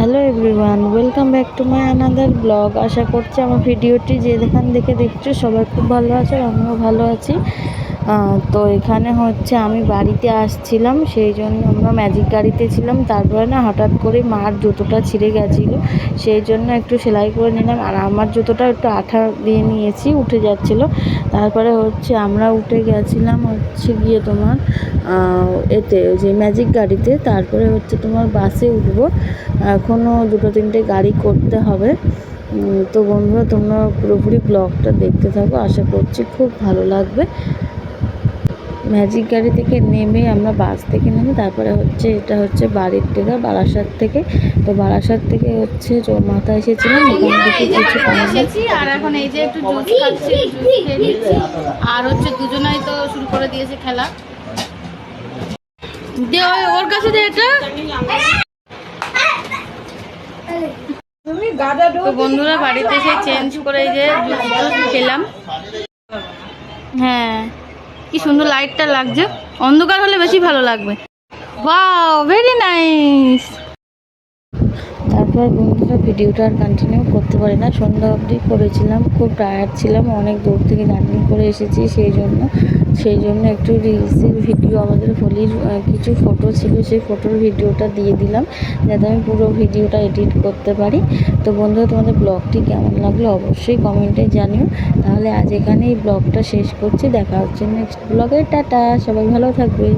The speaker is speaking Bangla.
Hello everyone, welcome back to my another blog. আশা করছি আমার ভিডিওটি যে যেখান দেখে দেখছ সবাই খুব ভালো আছে আমিও ভালো আছি। তো এখানে হচ্ছে আমি বাড়িতে আসছিলাম, সেই জন্য আমরা ম্যাজিক গাড়িতে ছিলাম। তারপরে না হঠাৎ করে মার জুতোটা ছিঁড়ে গেছিল, সেই জন্য একটু সেলাই করে নিলাম। আর আমার জুতোটা একটু আঠা দিয়ে নিয়েছি, উঠে যাচ্ছিল। তারপরে হচ্ছে আমরা উঠে গেছিলাম হচ্ছে গিয়ে তোমার এতে যে ম্যাজিক গাড়িতে। তারপরে হচ্ছে তোমার বাসে উঠবো। এখনও দুটো তিনটে গাড়ি করতে হবে। তো বন্ধুরা তোমরা পুরোপুরি ব্লগটা দেখতে থাকো। আশা করছি খুব ভালো লাগবে। ম্যাজিক গাড়ি থেকে নেমে আমরা বাস থেকে নেমে তারপরে হচ্ছে এটা হচ্ছে বাড়ির থেকে বারাসাত থেকে। তো বারাসাত থেকে হচ্ছে মাথা এসেছিলাম ওখান থেকে কিছু এসেছি আর এখন এই যে একটু জুস খাচ্ছি জুস খেয়ে নিচ্ছি। আর হচ্ছে দুজনাই তো শুরু করে দিয়েছে খেলা। দে ওর কাছে দে এটা। তো বন্ধুরা বাড়িতে এসে চেঞ্জ করে এই যে জুস খেলাম। হ্যাঁ। কি সুন্দর লাইটটা লাগছে। অন্ধকার হলে বেশি ভালো লাগবে। ওয়াও ভেরি নাইস তারপর বন্ধুরা ভিডিওটা আর কন্টিনিউ করতে পারি না। সন্ধ্যা অবধি করেছিলাম, খুব টায়ার্ড ছিলাম, অনেক দূর থেকে জার্নি করে এসেছি সেই জন্য। সেই জন্য একটু রিলসের ভিডিও আমাদের হোলির কিছু ফটো ছিল, সেই ফটোর ভিডিওটা দিয়ে দিলাম, যাতে আমি পুরো ভিডিওটা এডিট করতে পারি। তো বন্ধুরা, তোমাদের ব্লগটি কেমন লাগল অবশ্যই কমেন্টে জানিও। তাহলে আজ এখানেই ব্লগটা শেষ করছি, দেখা হচ্ছে নেক্সট ব্লগে টাটা, সবাই ভালো থাকবে।